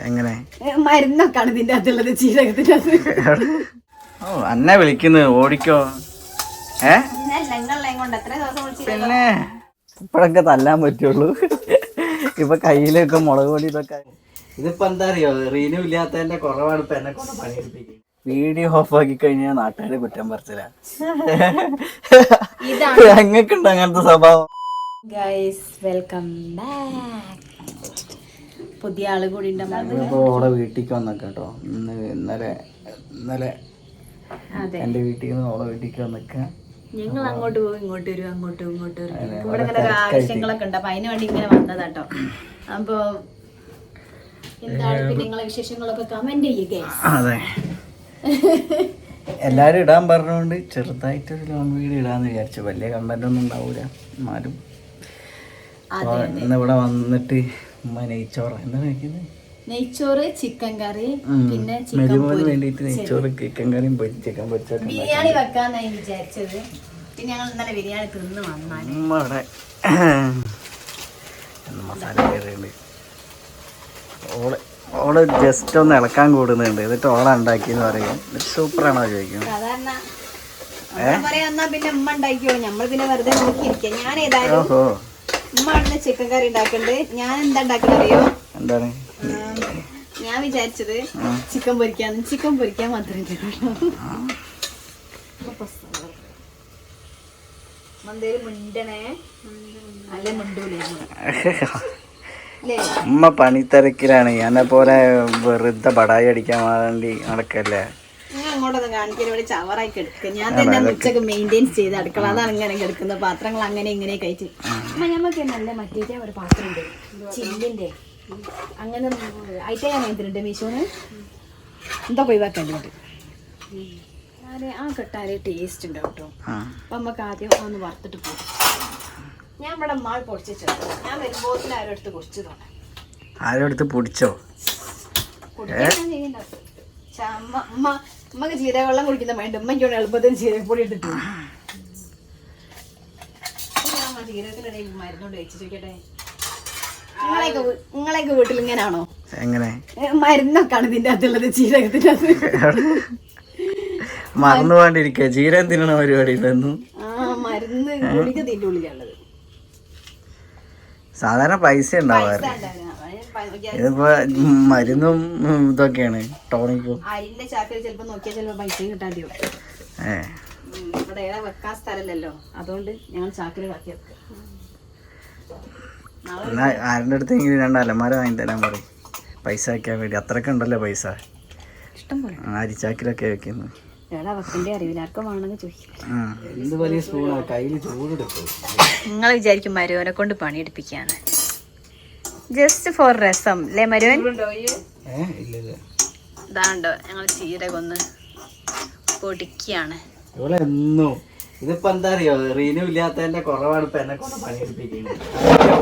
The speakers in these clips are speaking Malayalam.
എങ്ങനെ? മരുന്നൊക്കെയാണ് ഇതിന്റെ അകത്തുള്ളത് ചീരകത്തിന്റെ അകത്ത്. ഓ അന്നെ വിളിക്കുന്നു ഓടിക്കോ. ഏ? പിന്നെ ഇപ്പോഴൊക്കെ തല്ലാൻ പറ്റുള്ളൂ. ഇപ്പൊ കയ്യിലൊക്കെ മുളക് പൊടി ഇതൊക്കെ. ഇതിപ്പോ എന്താ അറിയോ? റീനു ഇല്ലാത്തതിന്റെ കുറവാണ് ഇപ്പൊ എന്നെ കൊണ്ട് പണിയെടുപ്പിക്കുന്നത് വീഡിയോ ഓഫ് ആക്കി കഴിഞ്ഞാൽ നാട്ടുകാരെ കുറ്റം പറിച്ചില്ല ഞങ്ങൾക്കുണ്ട് അങ്ങനത്തെ സ്വഭാവം? ഗൈസ് വെൽക്കം ബാക്ക് പുതിയ ആൾ കൂടി ഉണ്ട് വീട്ടിലേക്ക് വന്നേക്ക കേട്ടോ. ഇന്ന് ഇന്നലെ ഇന്നലെ അതെ. വീട്ടിൽ നിന്ന് ഓടെ വീട്ടിലേക്ക് വന്നേക്ക. ഞങ്ങൾ അങ്ങോട്ട് പോകും ഇങ്ങോട്ട് വരും അങ്ങോട്ട് ഇങ്ങോട്ട് വരും. ഇവിടെ ഇങ്ങനെ ഒരു ആവശ്യങ്ങളൊക്കെ ഉണ്ട്. അപ്പൊ അതിന് വേണ്ടി ഇങ്ങനെ വന്നതാട്ടോ അപ്പൊ എന്താണ് പിന്നെ നിങ്ങളെ വിശേഷങ്ങളൊക്കെ കമന്റ് ചെയ്യുക അതെ. എല്ലാരും ഇടാൻ പറഞ്ഞുകൊണ്ട് ചെറുതായിട്ടൊരു ലോങ് വീഡിയോ ഇടാന്ന് വിചാരിച്ചു. വലിയ കണ്ടന്റ് ഒന്നും ഉണ്ടാവൂല. എന്നാലും. ഇന്ന് ഇവിടെ വന്നിട്ട് ഉമ്മ നെയ്ച്ചോറ്. എന്താണ് കഴിക്കുന്നത് നെയ്ച്ചോറ് ചിക്കൻ കറി പിന്നെ ചിക്കൻ മെരുമോന് വേണ്ടിയിട്ട് നെയ്ച്ചോറ് ചിക്കൻ കറിയും ചിക്കൻ പൊരിച്ചൊക്കെ. ബിരിയാണി വെക്കാന്നായി വിചാരിച്ചത്. പിന്നെ ഞങ്ങൾ ഇന്നലെ ബിരിയാണി തിന്ന് വന്നാണ് ഉമ്മ ഇവിടെ എന്ന് മസാല കയറിയുണ്ട് ഓൾ ഓൾ ജസ്റ്റ് ഒന്ന് ഇളക്കാൻ കൂടുന്നുണ്ട്. എന്നിട്ട് ഓള ഉണ്ടാക്കിയെന്ന് പറയും. സൂപ്പറാണോ ചോദിക്കും. സാധാരണ പറയാ പിന്നെ ഉമ്മ ഉണ്ടാക്കിയോ നമ്മൾ പിന്നെ വെറുതെ നോക്കിയിരിക്കാം. ഞാൻ ഏതായാലും ഓഹോ ഉമ്മ അവിടുന്ന് ചിക്കൻ കറി ഉണ്ടാക്കണ്ട്. ഞാൻ എന്താ ഉണ്ടാക്കുന്നത് അറിയോ എന്താണ് ഞാൻ വിചാരിച്ചത് ചിക്കൻ പൊരിക്കാന്ന്. ചിക്കൻ പൊരിക്കാൻ മാത്രം ഉമ്മ ഞാനെ പണിത്തിരക്കിലാണ്. എന്നെ പോലെ വെറുതെ ബടായി അടിക്കാൻ വേണ്ടി നടക്കല്ലേ? അങ്ങോട്ടൊന്നും കാണിക്കാൻ ഇവിടെ ചവറായി കിടക്കുക ഞാൻ തന്നെ ഉച്ചയ്ക്ക് മെയിന്റെയിൻസ് ചെയ്ത് അടുക്കള അതാണ് ഇങ്ങനെ കിടക്കുന്നത്. പാത്രങ്ങൾ അങ്ങനെ ഇങ്ങനെ കഴിച്ച്. ഞമ്മക്ക് നല്ല മറ്റേ ഒരു പാത്രം ഉണ്ട് ചില്ലിന്റെ. അങ്ങനെ ആയിട്ടേ ഞാൻ എന്തിനുണ്ട് മീഷോന്ന്. എന്താ ഒഴിവാക്കേണ്ടത് ആ കെട്ടാൽ ടേസ്റ്റ് ഉണ്ടാവും കേട്ടോ. അപ്പം നമുക്ക് ആദ്യം ഒന്ന് വറുത്തിട്ട് പോകും ഞാൻ ഇവിടെ മാൾ പൊടിച്ചു ഞാൻ വരുമ്പോൾ ആരും എടുത്ത് കുറിച്ച് തോന്നാം ആരും അടുത്ത് പൊടിച്ചോ? ഉമ്മക്ക് ജീരകവെള്ളം കുടിക്കുന്ന വേണ്ട ഉമ്മയ്ക്ക് എളുപ്പത്തിൽ ജീരകപ്പൊടി ഇട്ടിട്ട്. ജീരകത്തിനിടയിൽ മരുന്നോണ്ട് വെച്ച് ചോദിക്കട്ടെ നിങ്ങളെയൊക്കെ വീട്ടിൽ ഇങ്ങനാണോ എങ്ങനെ? മരുന്നൊക്കെയാണ് ഇതിന്റെ അകത്തുള്ളത് ജീരകത്തിന്റെ അകത്ത്. മറന്നു ജീരൻ തിന്നണ പരിപാടി ഇല്ലെന്നു. ആ മരുന്ന് ഗുളിക തിന്റെ ഉള്ളിലുള്ളത് സാധാരണ പൈസ ഉണ്ടാവാറ് ഇതിപ്പോ മരുന്നും ഇതൊക്കെയാണ്. ടോണിക്കും. അരിന്റെ ചാക്കിൽ ചിലപ്പോ നോക്കിയാൽ ചിലപ്പോ പൈസയും ഏ. ഇവിടെ ഏറെ വെക്കാൻ സ്ഥലമല്ലല്ലോ. അതുകൊണ്ട് ഞങ്ങൾ ചാക്കിൽ കാക്കി വെക്കുക എന്നാ ആരുടെ അടുത്തെങ്കിലും രണ്ട് അലമാര വാങ്ങി തരാൻ പറയും. പൈസ വെക്കാൻ വേണ്ടി. അത്രയൊക്കെ ഉണ്ടല്ലോ പൈസ. ഇഷ്ടം പോലെ അരിച്ചാക്കിലൊക്കെ വെക്കുന്നു. നിങ്ങൾ വിചാരിക്കും മരുവനെ കൊണ്ട് പണിയെടുപ്പിക്കാന്ന്. ജസ്റ്റ് ഫോർ രസം അല്ലേ മരുവൻ? ഇതാണ്ടോ ഞങ്ങൾ ചീര കൊന്ന് പൊടിക്കുകയാണ് ഇവിടെ എന്നും ഇതിപ്പോ എന്താ അറിയോ? റീനു ഇല്ലാത്തതിന്റെ കുറവാണ് ഇപ്പൊ എന്നെ കൊണ്ട് പണിയെടുപ്പിക്കുന്നത്.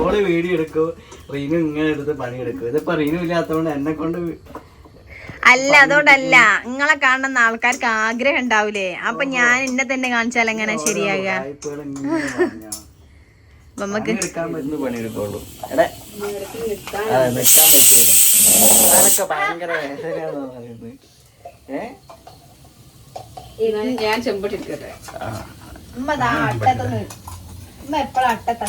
ഓൾ വീഡിയോ എടുക്കും റീനു ഇങ്ങനെ എടുത്ത് പണിയെടുക്കും. ഇതിപ്പോ റീനു ഇല്ലാത്തതുകൊണ്ട് എന്നെ കൊണ്ട് അല്ല അതുകൊണ്ടല്ല നിങ്ങളെ കാണുന്ന ആൾക്കാർക്ക് ആഗ്രഹം ഉണ്ടാവൂലേ. അപ്പൊ ഞാൻ എന്നെ തന്നെ കാണിച്ചാൽ എങ്ങനെ ശരിയാകുക. നമുക്ക് ഞാൻ ചെമ്പട്ടിരിക്കട്ടെ അട്ടത്തൊന്ന് എപ്പോഴും അട്ടത്താ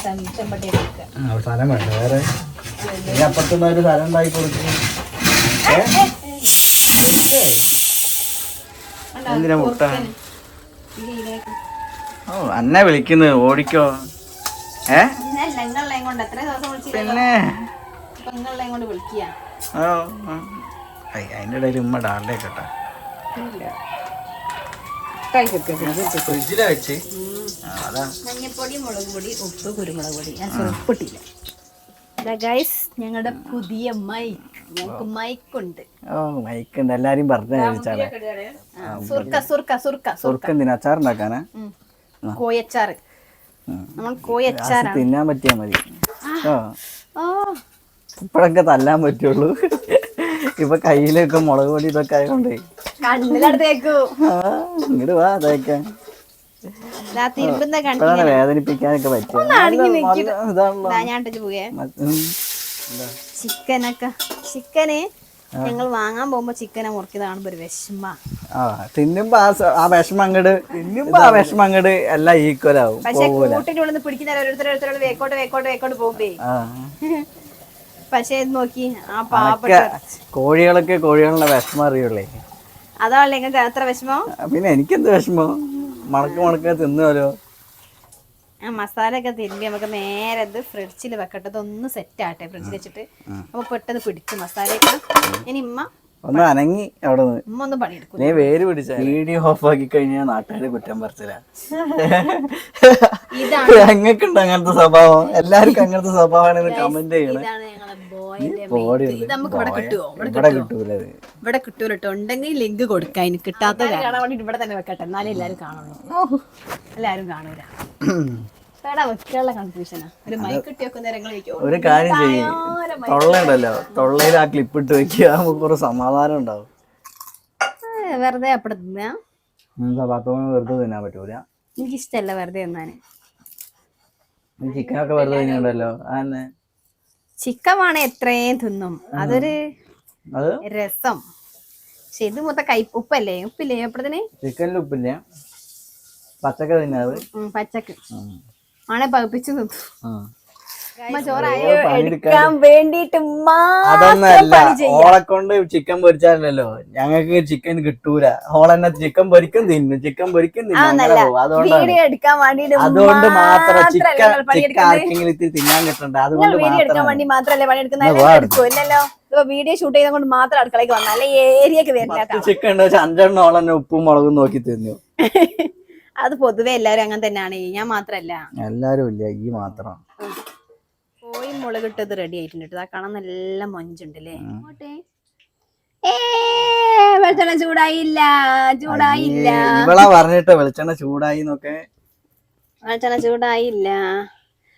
സ്ഥലം വേണ്ട വേറെ? അപ്പുറത്തുനിന്ന് ഒരു സ്ഥലം ഉണ്ടാക്കി കൊടുക്കും. എന്തിനാ മുട്ട? ഓ അന്നെ വിളിക്കുന്നു. ഓടിക്കോ. ഏ? പിന്നെ ഓ ഇടയിൽ ഉമ്മ ഡാണ്ടേ കേട്ടാ. ഫ്രിഡ്ജിലാ വെച്ച്. ആ, അതാ. മഞ്ഞപ്പൊടി മുളക് പൊടി ഉപ്പ് കുരുമുളക് പൊടി. ഞാൻ ഉപ്പിട്ടില്ല ഗൈസ് ഞങ്ങളുടെ പുതിയ മൈക്ക് ഞങ്ങൾക്ക് മൈക്കുണ്ട് മൈക്ക് ഉണ്ട്. എല്ലാരും പറഞ്ഞു കഴിച്ചാലേ സുർക്ക സുർക്ക സുർക്ക സുർക്ക്. എന്തിനാ? അച്ചാറുണ്ടാക്കാനാ? ഉം. കോയച്ചാറ് തിന്നാൻ പറ്റിയാ മതി. ഇപ്പഴൊക്കെ തല്ലാൻ പറ്റുള്ളൂ. ഇപ്പൊ കയ്യിലൊക്കെ മുളക് പൊടി ഇതൊക്കെ ആയതുകൊണ്ട് ഇങ്ങോട്ട് വാ തേക്കാൻ വേദനിപ്പിക്കാനൊക്കെ പറ്റും. ചിക്കനൊക്കെ. ചിക്കന് ഞങ്ങൾ വാങ്ങാൻ പോകുമ്പോ ചിക്കനെ മുറിക്കുന്നത് കാണുമ്പോ ഒരു വിഷമ. ആ തിന്നുമ്പോ ആ സ- ആ വിഷമം അങ്ങട് തിന്നുമ്പോ ആ വിഷമം അങ്ങട് എല്ലാം ഈക്വൽ ആവും പക്ഷെ കൂട്ടിന്റെ ഉള്ളിൽ നിന്ന് പിടിക്കുന്ന ഓരോരുത്തരോരുത്തരോട് വേക്കോട്ട് വേക്കോട്ട് വേക്കോട്ട് പോകുമ്പേ. ആ. പക്ഷെ ഇത് നോക്കി ആ പാവപ്പെട്ട ഒക്കെ കോഴികളൊക്കെ കോഴികളുടെ വിഷമം അറിയുള്ളേ. അതാണല്ലേ നിങ്ങൾക്ക് എത്ര വിഷമം? പിന്നെ എനിക്കെന്ത് വിഷമം? മണക്ക് മണക്ക് തിന്നുമല്ലോ ആ മസാല ഒക്കെ തിരുമ്പി നമുക്ക് നേരെ ഇത് ഫ്രിഡ്ജിൽ വെക്കട്ടെ. ഇതൊന്ന് സെറ്റ് ആട്ടെ ഫ്രിഡ്ജിൽ വെച്ചിട്ട്. അപ്പൊ പെട്ടെന്ന് പിടിക്കും മസാലയൊക്കെ. ഇനി ഉമ്മ ഒന്ന് അനങ്ങി അവിടെ നീ വേര് പിടിച്ച വീഡിയോ ഓഫ് ആക്കി കഴിഞ്ഞാൽ നാട്ടുകാര് കുറ്റം പറിച്ചില്ല ഇതാണ്. ഞങ്ങൾക്കുണ്ട് അങ്ങനത്തെ സ്വഭാവം? എല്ലാവർക്കും അങ്ങനത്തെ സ്വഭാവമാണ് കമന്റ് ചെയ്യണം. ഇവിടെ കിട്ടുമോ ഇവിടെ ഇവിടെ കിട്ടൂല ഇവിടെ കിട്ടൂല കേട്ടോ ഉണ്ടെങ്കിൽ ലിങ്ക് കൊടുക്കാം. അതിന് കിട്ടാത്ത കാണാൻ വേണ്ടി ഇവിടെ തന്നെ വെക്കട്ടെ. എന്നാലേ എല്ലാരും കാണുള്ളൂ. എല്ലാരും കാണൂല. ഒരു കാര്യം ചെയ്യും. തൊള്ളയുണ്ടല്ലോ തൊള്ളയിൽ ആ ക്ലിപ്പ് ഇട്ട് വെക്കുക. നമുക്ക് കുറെ സമാധാനം ഉണ്ടാവും. വെറുതെ അപ്പടെ തിന്നാ വെറുതെ തിന്നാൻ പറ്റൂല? എനിക്കിഷ്ടല്ല വെറുതെ തിന്നാന്. ചിക്കൻ ചിക്കനൊക്കെ വെറുതെ തിന്നണ്ടല്ലോ? ചിക്കൻ വേണേ എത്രയും തിന്നും. അതൊരു അത്? രസം. പക്ഷെ ഇത് മൊത്തം കൈ ഉപ്പല്ലേ? ഉപ്പില്ലേ എപ്പോഴത്തേന് ചിക്കനിൽ ഉപ്പില്ല. പച്ചക്ക തിന്നാറ് പച്ചക്ക്. ആണെ പകപ്പിച്ചു എടുക്കാൻ വേണ്ടിട്ട് അതൊന്നല്ല ഓളെ കൊണ്ട് ചിക്കൻ പൊരിച്ചാലല്ലോ. ഞങ്ങൾക്ക് ചിക്കൻ കിട്ടൂല. ഓളെന്നെ ചിക്കൻ പൊരിക്കും തിന്നും ചിക്കൻ പൊരിക്കും തിന്നും അതുകൊണ്ട് വീഡിയോ എടുക്കാൻ വേണ്ടിട്ട് അതുകൊണ്ട് മാത്രം ചിക്കൻ ചിക്കൻ ആർക്കെങ്കിലും ഇത്തിരി തിന്നാൻ കിട്ടണ്ട? അതുകൊണ്ട് എടുക്കാൻ വേണ്ടി മാത്രല്ലേ വീഡിയോ ഷൂട്ട് കൊണ്ട് മാത്രം അടുക്കളയ്ക്ക് വന്ന? അല്ലെ ഏരിയക്ക് വരില്ല കേട്ടോ. ചിക്കൻ ഉണ്ടോ വെച്ചാൽ അഞ്ചെണ്ണം ഓളെന്നെ ഉപ്പും മുളകും നോക്കി തിന്നു. അത് പൊതുവെ എല്ലാരും അങ്ങനെ തന്നെയാണ്. ഞാൻ മാത്രല്ല. എല്ലാരും ഇല്ല ഈ മാത്രം. കോഴി മുളക് ഇട്ടത് റെഡി ആയിട്ടുണ്ട് കേട്ടോ. ആ കാണാൻ നല്ല മൊഞ്ചുണ്ട് അല്ലേ അങ്ങോട്ടേ ഏ വെളിച്ചെണ്ണ ചൂടായില്ല ചൂടായില്ല. ഇവളാ പറഞ്ഞിട്ട് വെളിച്ചെണ്ണ ചൂടായി എന്നൊക്കെ. വെളിച്ചെണ്ണ ചൂടായില്ല.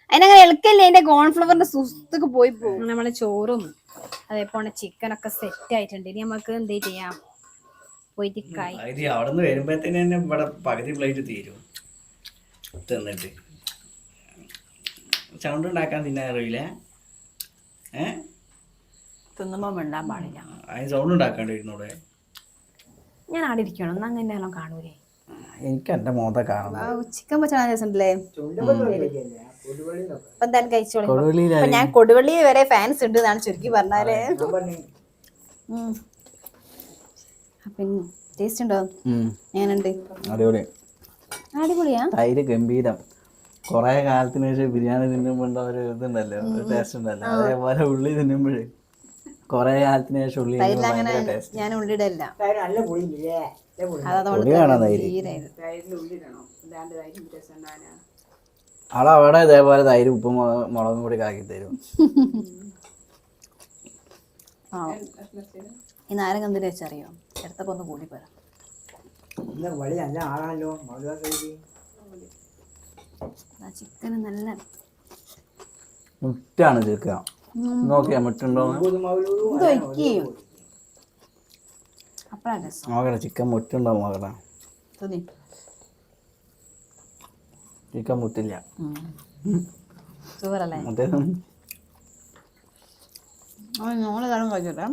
അതിനങ്ങനെ എളുക്കല്ലേ അതിന്റെ കോൺഫ്ലവറിന്റെ സുസ്തൊക്കെ പോയി പോകും നമ്മളെ ചോറും അതേപോലെ ചിക്കനൊക്കെ സെറ്റ് ആയിട്ടുണ്ട്. ഇനി നമുക്ക് എന്ത് ചെയ്യാം? കൈ പകുതി അവിടെ നിന്ന് വരുമ്പോഴത്തേന് തന്നെ ഇവിടെ പകുതി പ്ലേറ്റ് തീരും. തിന്നിട്ട്. സൗണ്ട് ഉണ്ടാക്കാൻ തിന്നാൻ അറിയില്ല. ഏ? തിന്നുമ്പോ മിണ്ടാൻ പാടില്ല. അതിന് സൗണ്ട് ഉണ്ടാക്കാണ്ട് ഇരുന്നൂടെ ഞാൻ ആടെ ഇരിക്കണം. ഒന്ന് അങ്ങനെ എല്ലാം കാണൂലേ. എനിക്ക് എന്റെ മോത കാണണം. ചിക്കൻ പച്ചാൻ രസമുണ്ടല്ലേ അപ്പൊ എന്തായാലും കഴിച്ചോളൂ. ഞാൻ കൊടുവള്ളി വരെ ഫാൻസ് ഉണ്ട് എന്നാണ് ചുരുക്കി പറഞ്ഞാൽ. ടേസ്റ്റ് ഉണ്ടോ? ഞാനുണ്ട് അടിപൊളി. അടിപൊളിയാ? തൈര് ഗംഭീരം. കുറേ കാലത്തിന് ശേഷം ബിരിയാണി തിന്നുമ്പോൾ ഒരു ഇതുണ്ടല്ലോ ഒരു ടേസ്റ്റ് ഉണ്ടല്ലോ. അതേപോലെ ഉള്ളി തിന്നുമ്പോഴേ കുറേ കാലത്തിന് ശേഷം ഉള്ളി അവിടെ ഞാൻ ഉള്ളിടല്ല. അവളവിടെ ഇതേപോലെ തൈര് ഉപ്പും മുള- മുളകും കൂടി കാക്കി തരും. ഈ നാരങ്ങ എന്തിനു വെച്ചറിയോ? എടുത്തപ്പോ ഒന്ന് കൂടി പോരാ. ചിക്കൻ നല്ല മുട്ടാണ് ചേർക്കുക. നോക്കിയാ മുട്ടുണ്ടോ? നോക്കട്ടെ ചിക്കൻ മുട്ടുണ്ടോ നോക്കട്ടെ തോന്നി ചിക്കൻ മുട്ടില്ല. സൂപ്പറല്ലേ കാലം കഴിച്ചോട്ടെ